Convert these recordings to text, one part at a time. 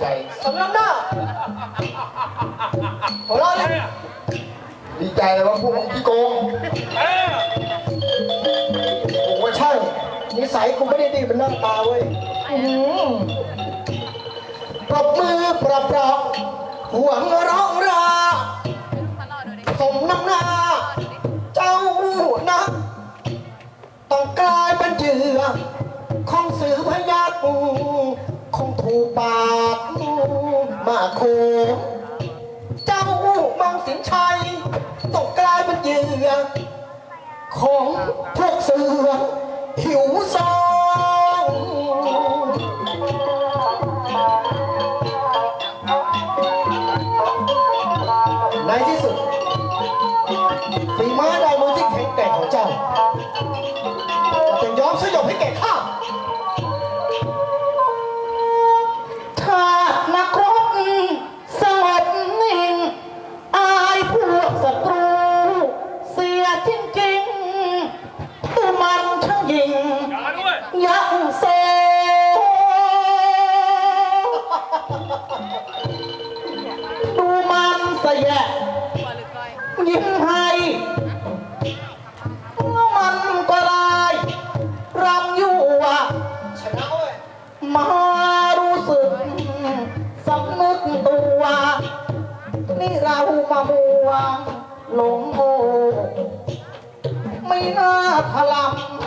ใจสมน้ำหน้าหัวเราะเลยดีใจเลยว่าพวกมึงขี้โกงกูว่าใช่นิสัยกูไม่ได้ดีเป็นหน้าตาเว้ยปรับมือปรับปรับห่วงร้องราสมน้ำหน้า เจ้าหัวหน้าต้องกลายเป็นเหยื่อของสื่อพยากษ์ งถูกปากมาโคงเจ้ามังสินชัยต้องกลายเป็นเหยื่อของพวกเสือหิวซอ มันเสียยิ้มให้แล้วมันก็ลายรำอยู่อะมารู้สึกสำนึกตัวนี่เรามามัวหลงโง่ไม่น่าถลำ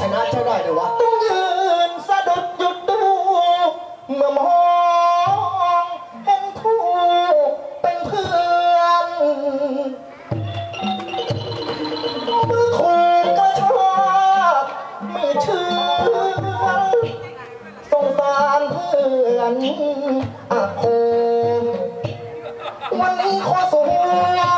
ชนะเจ้าได้หรือวะ ต้องยืนสะดุดหยุดดู เมื่อมองเห็นคู่เป็นเพื่อนมือถูกกระชากไม่เชื่อ สงสารเพื่อนอะโคมวันนี้ขอสวม